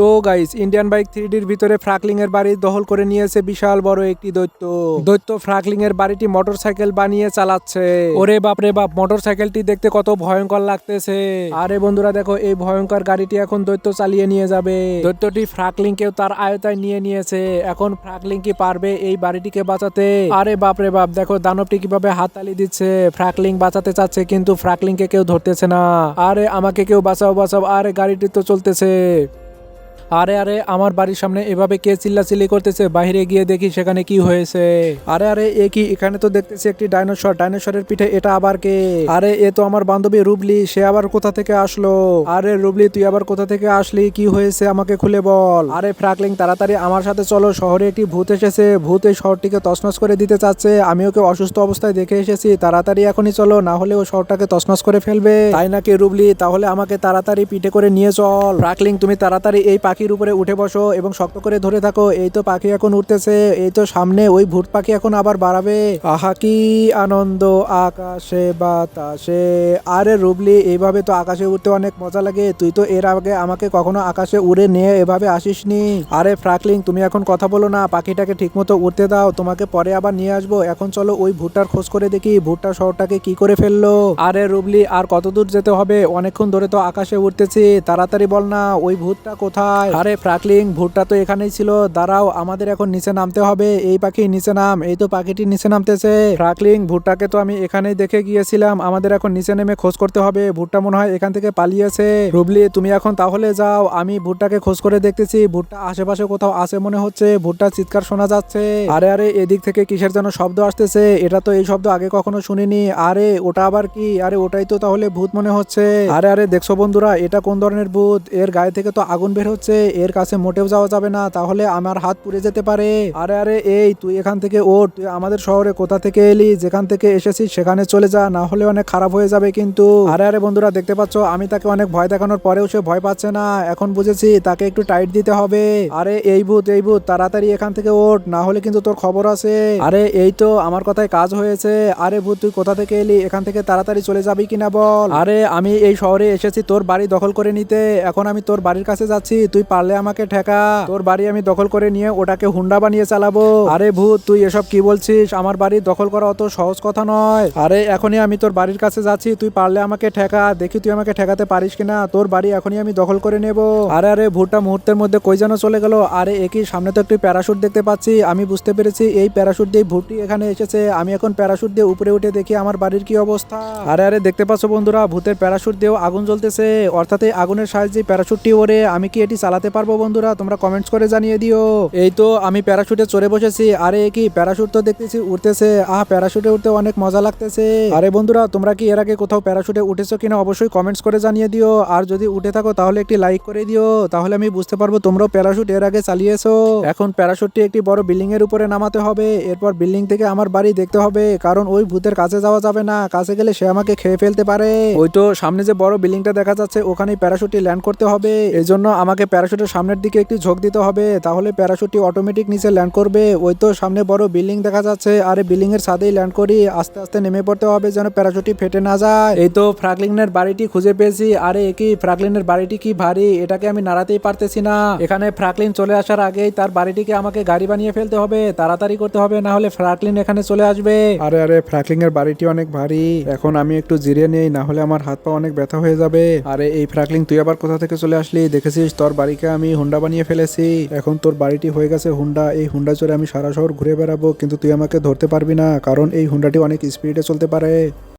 তো guys Indian bike থ্রিডির ভিতরে ফ্রাকলিং এর বাড়ি দখল করে নিয়েছে বিশাল বড় একটি দৈত্য। দৈত্য ফ্রাকলিং এর বাড়িটি মোটরসাইকেল বানিয়ে চালাচ্ছে। ওরে বাপ রে বাপ মোটরসাইকেলটি দেখতে কত ভয়ঙ্কর লাগতেছে। আরে বন্ধুরা, দেখো, এই ভয়ঙ্কর গাড়িটি এখন দৈত্য চালিয়ে নিয়ে যাবে। দৈত্যটি ফ্রাকলিং কেও তার আয়তায় নিয়ে নিয়েছে। এখন ফ্রাকলিং কি পারবে এই বাড়িটিকে বাঁচাতে? আরে বাপ রে বাপ, দেখো, দানবটি কীভাবে হাততালি দিচ্ছে। ফ্রাকলিং বাঁচাতে চাচ্ছে, কিন্তু ফ্রাকলিং কে কেউ ধরতেছে না। আরে আমাকে কেউ বাঁচাও বাঁচাও, আরে গাড়িটি তো চলতেছে। আরে আরে, আমার বাড়ির সামনে এভাবে কে চিল্লাচিল্লি করতেছে? বাইরে গিয়ে দেখি সেখানে কি হয়েছে। আরে আরে, এ কি? এখানে তো দেখতেছি একটি ডাইনোসর। ডাইনোসরের পিঠে এটা আবার কে? আরে, এ তো আমার বান্ধবী রুবলি, সে আবার কোথা থেকে আসলো? আরে, রুবলি, তুই আবার কোথা থেকে আসলি? কি হয়েছে? আমাকে খুলে বল। আরে ফ্রাকলিং তাড়াতাড়ি আমার সাথে চলো। শহরে একটি ভূত এসেছে। ভূত এই শহরটিকে তছনছ করে দিতে চাচ্ছে। আমি ওকে অসুস্থ অবস্থায় দেখে এসেছি। তাড়াতাড়ি এখনই চলো, না হলে ও শহরটাকে তছনছ করে ফেলবে। তাই নাকি, রুবলি? তাহলে আমাকে তাড়াতাড়ি পিঠে করে নিয়ে চল। ফ্রাকলিং তুমি তাড়াতাড়ি এই পাখির উপরে উঠে বসো এবং শক্ত করে ধরে থাকো। এই তো পাখি এখন উঠতেছে, এই তো সামনে ওই ভূত পাখি এখন আবার বাড়াবে। আহা, কি আনন্দ, আকাশে বাতাসে। আরে রুবলি, এইভাবে তো আকাশে উঠতে অনেক মজা লাগে। তুই তো এর আগে আমাকে কখনো আকাশে উড়ে নিয়ে এভাবে আসিসনি। আরে ফ্রাকলিং তুমি এখন কথা বলো না, পাখিটাকে ঠিকমতো উঠতে দাও। তোমাকে পরে আবার নিয়ে আসব। এখন চলো ওই ভুট্টার খোঁজ করে দেখি ভুট্টা শহরটাকে কি করে ফেলল। আরে রুবলি, আর কত দূর যেতে হবে? অনেকক্ষণ ধরে তো আকাশে উঠতেছি তাড়াতাড়ি বল না, ওই ভূতটা কোথায়? আরে ফ্রাকলিং ভুট্টা তো এখানেই ছিল। দাঁড়াও, আমাদের এখন নিচে নামতে হবে। এই পাখি নিচে নাম, এই তো পাখিটি নিচে নামতেছে। ফ্রাকলিং ভুট্টাকে তো আমি এখানেই দেখে গিয়েছিলাম। আমাদের এখন নিচে নেমে খোঁজ করতে হবে। ভুট্টা মনে হয় এখান থেকে পালিয়েছে। রুবলি, তুমি এখন তাহলে যাও। আমি ভুট্টাকে খোঁজ করে দেখতেছি। ভুট্টা আশেপাশে কোথাও আছে মনে হচ্ছে। ভুট্টা চিৎকার শোনা যাচ্ছে। আরে আরে, এদিক থেকে কিসের যেন শব্দ আসতেছে? এটা তো এই শব্দ আগে কখনো শুনিনি। আরে, ওটা আবার কি? আরে, ওটাই তো তাহলে ভূত মনে হচ্ছে। আরে আরে, দেখছ বন্ধুরা, এটা কোন ধরনের ভূত? এর গায়ে থেকে তো আগুন বের হচ্ছে। এর কাছে মোটেও যাওয়া যাবে না, তাহলে আমার হাত পুড়ে যেতে পারে। আরে আরে, এই, তুই এখান থেকে ওঠ, তুই আমাদের শহরে কোথা থেকে এলি, যেখান থেকে এসেছিস সেখানে চলে যা, না হলে অনেক খারাপ হয়ে যাবে কিন্তু। আরে আরে, বন্ধুরা, দেখতে পাচ্ছ, আমি তাকে অনেক ভয় দেখানোর পরেও সে ভয় পাচ্ছে না। এখন বুঝেছি, তাকে একটু টাইট দিতে হবে। আরে, এই ভূত এই ভূত, তাড়াতাড়ি এখান থেকে ওঠ, না হলে কিন্তু তোর খবর আছে। আরে, এই তো, আমার কথায় কাজ হয়েছে। আরে ভূত, তুই কোথা থেকে এলি, এখান থেকে তাড়াতাড়ি চলে যাবি কিনা বল। আরে, আমি এই শহরে এসেছি তোর বাড়ি দখল করে নিতে, এখন আমি তোর বাড়ির কাছে যাচ্ছি, তুই পারলে আমাকে ঠেকা। তোর বাড়ি আমি দখল করে নিয়ে ওটাকে হুন্ডা বানিয়ে চালাবো। আরে ভূত, তুই এসব কি বলছিস? আমার বাড়ি দখল করা অত সহজ কথা নয়। আরে এখনই আমি তোর বাড়ির কাছে যাচ্ছি, তুই পারলে আমাকে ঠেকা। দেখি তুই আমাকে ঠেকাতে পারিস কিনা। তোর বাড়ি এখনই আমি দখল করে নেব। আরে আরে ভুট্টা মুহূর্তের মধ্যে কই যেন চলে গেল। আরে একই সামনে তো একটি প্যারাশুট দেখতে পাচ্ছি। আমি বুঝতে পেরেছি এই প্যারাশুট দিয়ে ভুট্টি এখানে এসেছে। আমি এখন প্যারাশুট দিয়ে উপরে উঠে দেখি আমার বাড়ির কি অবস্থা। আরে আরে দেখতে পাচ্ছ বন্ধুরা, ভূতের প্যারাশুট দিয়েও আগুন জ্বলতেছে। অর্থাৎ আগুনের সাহায্যে প্যারাশুটটি ওরে আমি কি এটি চালাতে পারব বন্ধুরা, তোমরা কমেন্টস করে জানিয়ে দিও। এই তো আমি প্যারাশুটে চড়ে বসেছি, আরে কি প্যারাশুট তো দেখতেছি উঠতেছে আহ প্যারাশুটে উঠতে অনেক মজা লাগতেছে। আরে বন্ধুরা, তোমরা কি এর আগে কোথাও প্যারাশুটে উঠেছো কিনা অবশ্যই কমেন্টস করে জানিয়ে দিও, আর যদি উঠে থাকো তাহলে একটি লাইক করে দিও, তাহলে আমি বুঝতে পারব তোমরাও প্যারাশুট এর আগে চালিয়েছো। এখন প্যারাশুটটি একটি বড় বিল্ডিং এর উপরে নামাতে হবে, এরপর বিল্ডিং থেকে আমার বাড়ি দেখতে হবে, কারণ ওই ভূতের কাছে যাওয়া যাবে না, কাছে গেলে সে আমাকে খেয়ে ফেলতে পারে। ওই তো সামনে যে বড় বিল্ডিংটা দেখা যাচ্ছে, ওখানেই প্যারাশুটটি ল্যান্ড করতে হবে এই জন্য আমাকে প্যারাশুটের সামনের দিকে একটি ঝোঁক দিতে হবে, তাহলে প্যারাশুটটি অটোমেটিক নিচে ল্যান্ড করবে। ওই তো সামনে বড় বিল্ডিং দেখা যাচ্ছে, আর বিল্ডিং এর সাথেই ল্যান্ড করি, আস্তে আস্তে নেমে পড়তে হবে যেন প্যারাশুটটি ফেটে না যায়। এই তো ফ্রাকলিনের বাড়িটি খুঁজে পেয়েছি, আরে কি ফ্রাকলিনের বাড়িটি কি ভারী, এটাকে আমি নাড়াতেই পারতেছি না। এখানে ফ্রাকলিন চলে আসার আগেই তার বাড়িটিকে আমাকে গাড়ি বানিয়ে ফেলতে হবে, তাড়াতাড়ি করতে হবে, না হলে ফ্রাকলিন এখানে চলে আসবে। আরে আরে ফ্রাকলিং এর বাড়িটি অনেক ভারী, এখন আমি একটু জিরিয়ে নেই, না হলে আমার হাত পা অনেক ব্যথা হয়ে যাবে। আরে, এই ফ্রাকলিং তুই আবার কোথা থেকে চলে আসলি? দেখেছিস তোর বাড়িকে আমি হুন্ডা বানিয়ে ফেলেছি। এখন তোর বাড়িটি হয়ে গেছে হুন্ডা এই হুন্ডা চড়ে আমি সারা শহর ঘুরে বেড়াবো, কিন্তু তুই আমাকে ধরতে পারবি না, কারণ এই হুন্ডাটি অনেক স্পিডে চলতে পারে।